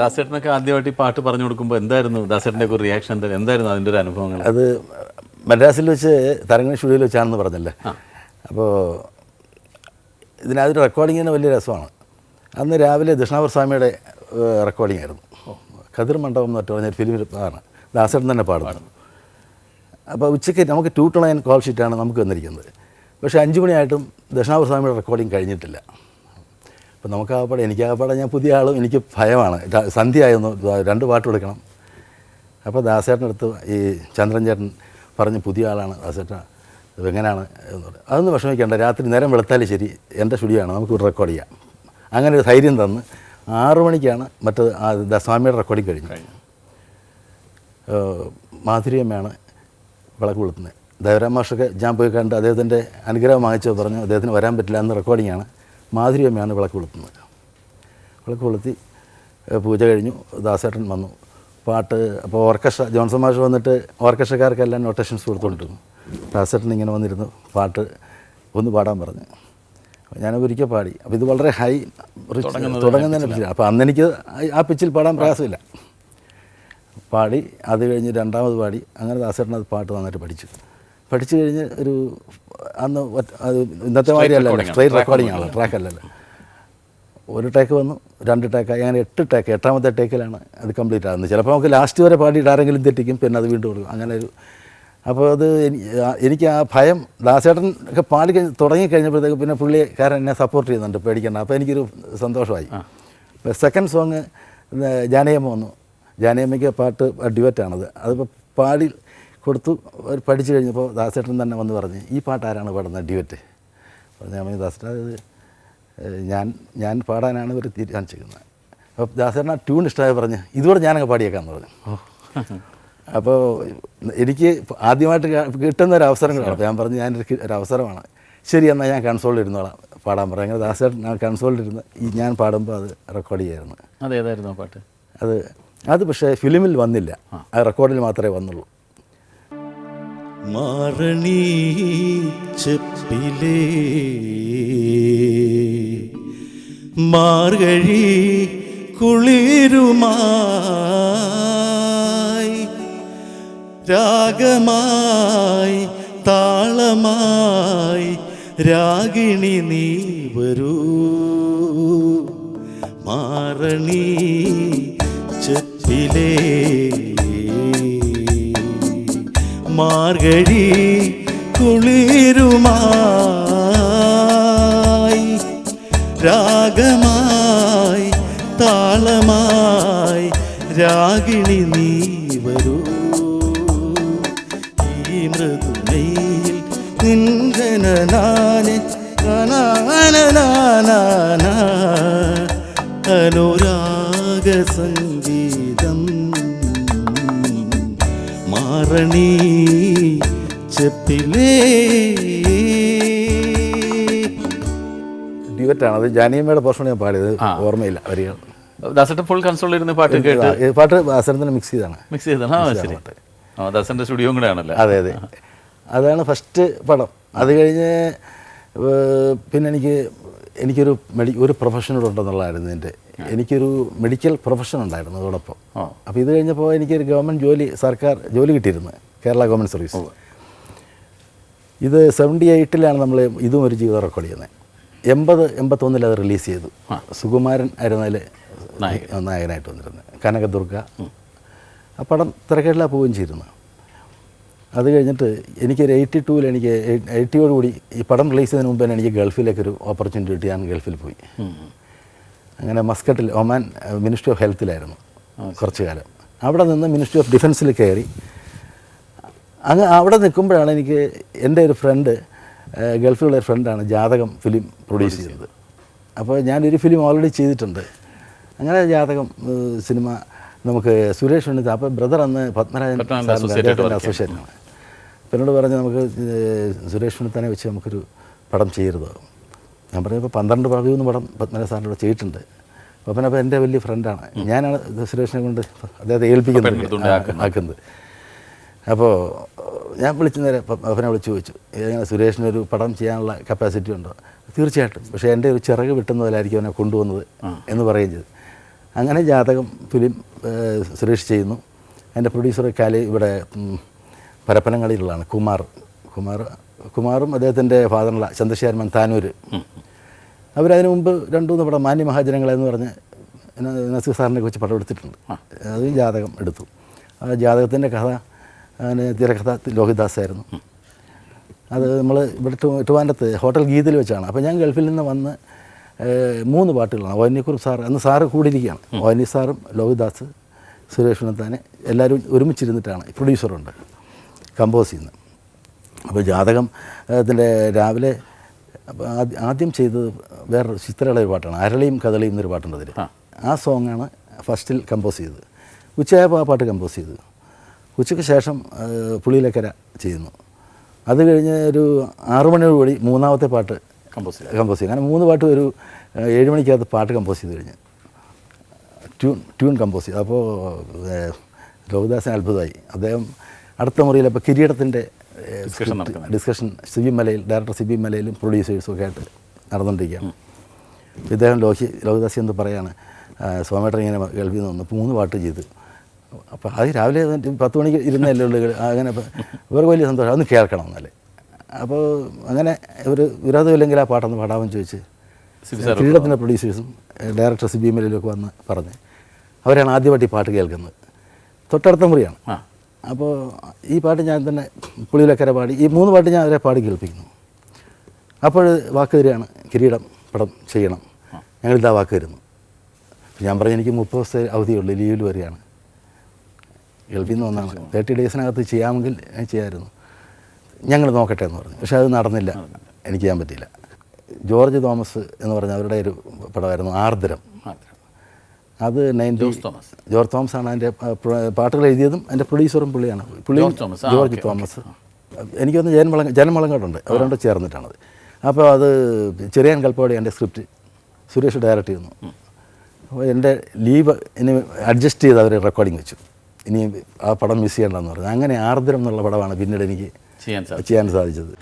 ദാസേട്ടനൊക്കെ ആദ്യമായിട്ട് ഈ പാട്ട് പറഞ്ഞു കൊടുക്കുമ്പോൾ എന്തായിരുന്നു ദാസേട്ടന്റെ ഒരു റിയാക്ഷൻ എന്താ? എന്തായിരുന്നു അതിന്റെ ഒരു അനുഭവങ്ങൾ? അത് മദ്രാസിൽ വെച്ച് തരംഗ സ്റ്റുഡിയോയിൽ വെച്ചാണെന്ന് പറഞ്ഞല്ലേ? അപ്പോൾ ഇതിനകത്ത് റെക്കോർഡിങ്ങിന് വലിയ രസമാണ്. അന്ന് രാവിലെ ദക്ഷിണാപുര സ്വാമിയുടെ റെക്കോർഡിംഗ് ആയിരുന്നു. കതിർ മണ്ഡപം എന്ന് പറഞ്ഞ ഫിലിമിൽ ആണ് ദാസേട്ടൻ തന്നെ പാടുന്നത്. അപ്പോൾ ഉച്ചയ്ക്ക് നമുക്ക് ടു ടു നയൻ കോൾ ഷീറ്റാണ് നമുക്ക് വന്നിരിക്കുന്നത്. പക്ഷേ അഞ്ച് മണിയായിട്ടും ദക്ഷിണാപുര സ്വാമിയുടെ റെക്കോർഡിംഗ് കഴിഞ്ഞിട്ടില്ല. അപ്പോൾ നമുക്ക് ആ പാടെ എനിക്ക് ആ പാടെ ഞാൻ പുതിയ ആളും എനിക്ക് ഭയമാണ്. സന്ധ്യയായിരുന്നു രണ്ട് പാട്ട് കൊടുക്കണം അപ്പോൾ ദാസേട്ടനടുത്ത് ഈ ചന്ദ്രൻ ചേട്ടൻ പറഞ്ഞ് പുതിയ ആളാണ് ദാസേട്ടൻ എങ്ങനെയാണ് എന്ന് പറഞ്ഞു. അതൊന്നും വിഷമിക്കേണ്ട രാത്രി നേരം വെളുത്താൽ ശരി എന്റെ സ്റ്റുഡിയോ ആണ് നമുക്ക് റെക്കോർഡ് ചെയ്യാം. അങ്ങനെ ഒരു ധൈര്യം തന്ന് ആറു മണിക്കാണ് മറ്റത് ആ ദസ്വാമിയുടെ സ്വാമിയുടെ റെക്കോർഡിങ് കഴിഞ്ഞു. മാധുര്യമ്മയാണ് വിളക്ക് കൊളുത്തുന്നത്. ദേവരാം മാഷൊക്കെ ഞാൻ പോയി കണ്ട് അദ്ദേഹത്തിന്റെ അനുഗ്രഹം വാങ്ങിച്ചോ പറഞ്ഞു അദ്ദേഹത്തിന് വരാൻ പറ്റില്ല എന്ന് റെക്കോർഡിങ്ങാണ് മാധുര്യമ്മയാണ് വിളക്ക് കൊളുത്തുന്നത്. വിളക്ക് കൊളുത്തി പൂജ കഴിഞ്ഞു. ദാസേട്ടൻ വന്നു. പാട്ട് അപ്പോൾ ഓർക്കസ്ട്ര ജോൺസൺ മാഷ് വന്നിട്ട് ഓർക്കസ്ട്രക്കാർക്കെല്ലാം നോട്ടേഷൻസ് കൊടുത്തുകൊണ്ടിരുന്നു ദാസേട്ടൻ ഇങ്ങനെ വന്നിരുന്നു പാട്ട് ഒന്ന് പാടാൻ പറഞ്ഞു. ഞാൻ ഒരിക്കൽ പാടി. അപ്പോൾ ഇത് വളരെ ഹൈ തുടങ്ങുന്നതിനെ പിച്ചില്ല അപ്പോൾ അന്ന് എനിക്ക് ആ പിച്ചിൽ പാടാൻ പ്രയാസമില്ല. പാടി അത് കഴിഞ്ഞ് രണ്ടാമത് പാടി. അങ്ങനെ ദാസേട്ടൻ അത് പാട്ട് നന്നായിട്ട് പഠിച്ചു. പഠിച്ചു കഴിഞ്ഞ് ഒരു അന്ന് അത് ഇന്നത്തെ മാതിരി അല്ലല്ലോ. സ്ട്രൈറ്റ് റെക്കോർഡിംഗ് ആണ്. ട്രാക്ക് അല്ലല്ലോ. ഒരു ടേക്ക് വന്നു രണ്ട് ടേക്ക് അങ്ങനെ എട്ട് ടേക്ക് എട്ടാമത്തെ ടേക്കിലാണ് അത് കംപ്ലീറ്റ് ആകുന്നത്. ചിലപ്പോൾ നമുക്ക് ലാസ്റ്റ് വരെ പാടി ആരെങ്കിലും തെറ്റിക്കും പിന്നെ അത് വീണ്ടും കൊടുക്കും അങ്ങനെ ഒരു അപ്പോൾ അത് എനിക്ക് ആ ഭയം ദാസേട്ടൻ ഒക്കെ പാടി കഴിഞ്ഞ് തുടങ്ങിക്കഴിഞ്ഞപ്പോഴത്തേക്ക് പിന്നെ പുള്ളി കാരണം എന്നെ സപ്പോർട്ട് ചെയ്യുന്നുണ്ട് പേടിക്കേണ്ട. അപ്പോൾ എനിക്കൊരു സന്തോഷമായി. സെക്കൻഡ് സോങ് ജാനയമ്മ വന്നു. ജാനയമ്മയ്ക്ക് പാട്ട് ഡ്യുവറ്റാണത് അതിപ്പോൾ പാടി കൊടുത്തു. അവർ പഠിച്ചു കഴിഞ്ഞപ്പോൾ ദാസേട്ടൻ തന്നെ വന്ന് പറഞ്ഞ് ഈ പാട്ട് ആരാണ് പാടുന്നത് ഡ്യുവറ്റ് പറഞ്ഞു ഞാൻ പറഞ്ഞു ദാസേട്ടൻ അത് ഞാൻ ഞാൻ പാടാനാണ് ഇവർ തീരുമാനിച്ചിരിക്കുന്നത് അപ്പോൾ ദാസേട്ടൻ ആ ട്യൂൺ ഇഷ്ടമായി പറഞ്ഞ് ഇതുകൂടെ ഞാനങ്ങ് പാടിയേക്കാമെന്ന് പറഞ്ഞു. അപ്പോൾ എനിക്ക് ആദ്യമായിട്ട് കിട്ടുന്ന ഒരു അവസരങ്ങളാണ് അപ്പോൾ ഞാൻ പറഞ്ഞു ഞാനൊരു ഒരു അവസരമാണ്. ശരി എന്നാൽ ഞാൻ കൺസോളിൽ ഇരുന്നോളാം പാടാൻ പറഞ്ഞു അങ്ങനെ ദാസേട്ടൻ ഞാൻ കൺസോളിൽ ഇരുന്ന് ഈ ഞാൻ പാടുമ്പോൾ അത് റെക്കോർഡ് ചെയ്യായിരുന്നു. അതേതായിരുന്നു ആ പാട്ട്? അത് അത് പക്ഷേ ഫിലിമിൽ വന്നില്ല. ആ. റെക്കോർഡിൽ മാത്രമേ വന്നുള്ളൂ. മാറണി ചെപ്പിലേ മാർഗഴി കുളിരുമായി രാഗമായി താളമായി രാഗിണി നീ വരൂ. മാറണി ചെപ്പിലേ മാർഗഴി കുളിരുമായി രാഗമായി താളമായി രാഗിണി നീ വരൂ. ഈ മൃദുമയിൽ നിൻജനാനെ അനുരാഗ സംഗീതം മാറണി ചെപ്പിലേ. ഡ്യുവറ്റാണ് അത് ജാനിയമ്മയുടെ പോർഷനാണ് ഞാൻ പാടിയത്. ഓർമ്മയില്ല. വരികൾ ദാസേട്ടൻ ഫുൾ കൺസോളിൽ ഇരുന്ന് പാട്ട് കേട്ട് പാട്ട് അവസരത്തിന് മിക്സ് ചെയ്താണ്. മിക്സ് ചെയ്താണ്. ആ ശരി. ദാസന്റെ സ്റ്റുഡിയോ കൂടെ ആണല്ലോ? അതെ അതെ. അതാണ് ഫസ്റ്റ് പടം. അത് കഴിഞ്ഞ് പിന്നെ എനിക്ക് എനിക്കൊരു മെഡി ഒരു പ്രൊഫഷനോട് ഉണ്ടെന്നുള്ളതായിരുന്നു എന്റെ എനിക്കൊരു മെഡിക്കൽ പ്രൊഫഷൻ ഉണ്ടായിരുന്നു അതോടൊപ്പം. അപ്പോൾ ഇത് കഴിഞ്ഞപ്പോൾ എനിക്കൊരു ഗവൺമെന്റ് ജോലി സർക്കാർ ജോലി കിട്ടിയിരുന്നു കേരള ഗവൺമെന്റ് സർവീസ്. ഇത് സെവന്റി എയ്റ്റിലാണ് നമ്മൾ ഇതും ഒരു ജീവിതം റെക്കോർഡ് ചെയ്യുന്നത്. എൺപത് എൺപത്തൊന്നിൽ അത് റിലീസ് ചെയ്തു. സുകുമാരൻ ആയിരുന്നു അതിൽ നായകനായിട്ട് വന്നിരുന്നത്. കനകദുർഗ. ആ പടം തിരക്കേടിലാണ് പോവുകയും ചെയ്തിരുന്നു. അത് കഴിഞ്ഞിട്ട് എനിക്കൊരു എയ്റ്റി ടൂവിൽ എനിക്ക് എയ്റ്റിയോട് കൂടി ഈ പടം റിലീസ് ചെയ്തതിന് മുമ്പ് തന്നെ എനിക്ക് ഗൾഫിലേക്ക് ഒരു ഓപ്പർച്യൂണിറ്റി കിട്ടി. ഞാൻ ഗൾഫിൽ പോയി. അങ്ങനെ മസ്കറ്റിൽ ഒമാൻ മിനിസ്ട്രി ഓഫ് ഹെൽത്തിലായിരുന്നു കുറച്ച് കാലം. അവിടെ നിന്ന് മിനിസ്ട്രി ഓഫ് ഡിഫൻസിൽ കയറി. അങ്ങ് അവിടെ നിൽക്കുമ്പോഴാണ് എനിക്ക് എന്റെ ഒരു ഫ്രണ്ട് ഗൾഫിലുള്ള ഒരു ഫ്രണ്ടാണ് ജാതകം ഫിലിം പ്രൊഡ്യൂസ് ചെയ്തത്. അപ്പോൾ ഞാനൊരു ഫിലിം ഓൾറെഡി ചെയ്തിട്ടുണ്ട്. അങ്ങനെ ജാതകം സിനിമ നമുക്ക് സുരേഷ് ഉണ്ണിത്ത അപ്പോൾ ബ്രദർ അന്ന് പത്മരാജൻ അപ്പോൾ എന്നോട് പറഞ്ഞ് നമുക്ക് സുരേഷ് ഉണ്ണിത്തനെ വെച്ച് നമുക്കൊരു പടം ചെയ്യരുത്. ഞാൻ പറഞ്ഞപ്പോൾ പന്ത്രണ്ട് പതിമൂന്ന് പടം പത്മരാജ സാറിന്റെ കൂടെ ചെയ്തിട്ടുണ്ട്. അപ്പോൾ എന്റെ വലിയ ഫ്രണ്ടാണ് ഞാനാണ് സുരേഷിനെ കൊണ്ട് അദ്ദേഹത്തെ ഏൽപ്പിക്കുന്നത്. ആക്കുന്നത്. അപ്പോൾ ഞാൻ വിളിച്ചു നേരെ അവനെ വിളിച്ചു ചോദിച്ചു. ഇങ്ങനെ സുരേഷിനൊരു പടം ചെയ്യാനുള്ള കപ്പാസിറ്റി ഉണ്ടോ? തീർച്ചയായിട്ടും. പക്ഷേ എന്റെ ഒരു ചിറക് വിട്ടുന്നതിലായിരിക്കും അവനെ കൊണ്ടുവന്നത് എന്ന് പറയുകയും ചെയ്തു. അങ്ങനെ ജാതകം ഫിലിം സുരേഷ് ചെയ്യുന്നു. അതിന്റെ പ്രൊഡ്യൂസർ കാലി ഇവിടെ പരപ്പനങ്ങളിലുള്ളതാണ് കുമാർ. കുമാർ കുമാറും അദ്ദേഹത്തിന്റെ ഫാദറിനുള്ള ചന്ദ്രശേഖരമൻ താനൂര്. അവരതിനു മുമ്പ് രണ്ടു മൂന്ന് പടം മാന്യ മഹാജനങ്ങളെന്ന് പറഞ്ഞ് നസീർ സാറിനെ കുറിച്ച് പടം എടുത്തിട്ടുണ്ട്. അത് ജാതകം എടുത്തു. ആ ജാതകത്തിന്റെ കഥ തിരക്കഥ ലോഹിദാസ് ആയിരുന്നു അത് നമ്മൾ ഇവിടെ ടു- ട്രിവാൻഡ്രത്ത് ഹോട്ടൽ ഗീതയിൽ വെച്ചാണ്. അപ്പോൾ ഞാൻ ഗൾഫിൽ നിന്ന് വന്ന് മൂന്ന് പാട്ടുകളാണ്. ഓനിക്കുറുപ്പ് സാർ അന്ന് സാറ് കൂടിയിരിക്കുകയാണ്. ഓനി സാറും ലോഹിദാസ് സുരേഷ് ഉണത്താനെ എല്ലാവരും ഒരുമിച്ചിരുന്നിട്ടാണ്. പ്രൊഡ്യൂസറുണ്ട് കമ്പോസ് ചെയ്യുന്നത് അപ്പോൾ ജാതകം അതിന്റെ രാവിലെ ആദ്യം ചെയ്തത് വേറൊരു ചിത്രയുടെ ഒരു പാട്ടാണ്. അരളിയും കഥളിയും എന്നൊരു പാട്ടുണ്ട് അതിൽ ആ. സോങ്ങാണ് ഫസ്റ്റിൽ കമ്പോസ് ചെയ്തത്. ഉച്ചയായപ്പോൾ ആ പാട്ട് കമ്പോസ് ചെയ്തു. ഉച്ചയ്ക്ക് ശേഷം പുളിയിലക്കര ചെയ്യുന്നു. അത് കഴിഞ്ഞ് ഒരു ആറു മണിയോടുകൂടി മൂന്നാമത്തെ പാട്ട് കമ്പോസ് കമ്പോസ് ചെയ്യും അങ്ങനെ മൂന്ന് പാട്ട് ഒരു ഏഴ് മണിക്കകത്ത് പാട്ട് കമ്പോസ് ചെയ്ത് കഴിഞ്ഞ്. ട്യൂൺ ട്യൂൺ കമ്പോസ് ചെയ്തു. അപ്പോൾ ലോകദാസൻ അത്ഭുതമായി. അദ്ദേഹം അടുത്ത മുറിയിൽ അപ്പോൾ കിരീടത്തിന്റെ discussion C Sibi Malayil director Sibi മലയിലും പ്രൊഡ്യൂസേഴ്സും ഒക്കെ ആയിട്ട് നടന്നുകൊണ്ടിരിക്കുകയാണ്. ഇദ്ദേഹം ലോഹി ലോകദാസി എന്ന് പറയാണ്. സ്വാമേട്ടൻ ഇങ്ങനെ കേൾവി നിന്ന് മൂന്ന് പാട്ട് ചെയ്ത്. അപ്പോൾ അത് രാവിലെ പത്ത് മണിക്ക് ഇരുന്നല്ലേ ഉള്ളൂ. അങ്ങനെ ഇവർക്ക് വലിയ സന്തോഷം. അതൊന്ന് കേൾക്കണം എന്നല്ലേ അപ്പോൾ അങ്ങനെ ഒരു വിരോധമില്ലെങ്കിൽ ആ പാട്ടൊന്ന് പാടാമെന്ന് ചോദിച്ച് കിരീടത്തിന്റെ പ്രൊഡ്യൂസേഴ്സും ഡയറക്ടർ സിബി മലയിലൊക്കെ വന്ന് പറഞ്ഞ്. അവരാണ് ആദ്യമായിട്ട് ഈ പാട്ട് കേൾക്കുന്നത്. തൊട്ടടുത്ത മുറിയാണ്. അപ്പോൾ ഈ പാട്ട് ഞാൻ തന്നെ പുളിയിലക്കര പാടി ഈ മൂന്ന് പാട്ട് ഞാൻ അവരെ പാടി കേൾപ്പിക്കുന്നു. അപ്പോൾ വാക്ക് തരികയാണ് കിരീടം പടം ചെയ്യണം. ഞങ്ങളിതാ വാക്ക് തരുന്നു. ഞാൻ പറഞ്ഞു എനിക്ക് മുപ്പത് ദിവസത്തെ അവധിയുള്ളൂ ലീവിൽ വരികയാണ്. ഗൾഫിൽ നിന്ന് വന്നാണ്. തേർട്ടി ഡേയ്സിനകത്ത് ചെയ്യാമെങ്കിൽ ഞാൻ ചെയ്യാമായിരുന്നു. ഞങ്ങൾ നോക്കട്ടെ എന്ന് പറഞ്ഞു. പക്ഷേ അത് നടന്നില്ല. എനിക്ക് ചെയ്യാൻ പറ്റിയില്ല. ജോർജ് തോമസ് എന്ന് പറഞ്ഞ അവരുടെ ഒരു പടമായിരുന്നു ആർദ്രം. അത് നയന്റി ജോർജ് തോമസ്. ജോർജ് തോമസ് ആണ് അതിന്റെ പാട്ടുകൾ എഴുതിയതും എന്റെ പ്രൊഡ്യൂസറും പുള്ളിയാണ്. പുള്ളി ജോർജ് തോമസ്. എനിക്കൊന്ന് ജയൻ മളം ജനൻ മളങ്കാടുണ്ട് അവരോട് ചേർന്നിട്ടാണത്. അപ്പോൾ അത് ചെറിയാൻ കൽപ്പാടി എന്റെ സ്ക്രിപ്റ്റ് സുരേഷ് ഡയറക്റ്റ് ചെയ്യുന്നു. അപ്പോൾ എന്റെ ലീവ് ഇനി അഡ്ജസ്റ്റ് ചെയ്ത് അവർ റെക്കോർഡിങ് വെച്ചു. ഇനി ആ പടം മിസ് ചെയ്യണ്ടെന്ന് പറഞ്ഞു. അങ്ങനെ ആർദ്രം എന്നുള്ള പടമാണ് പിന്നീട് എനിക്ക് ചെയ്യാൻ സാധിച്ചത്.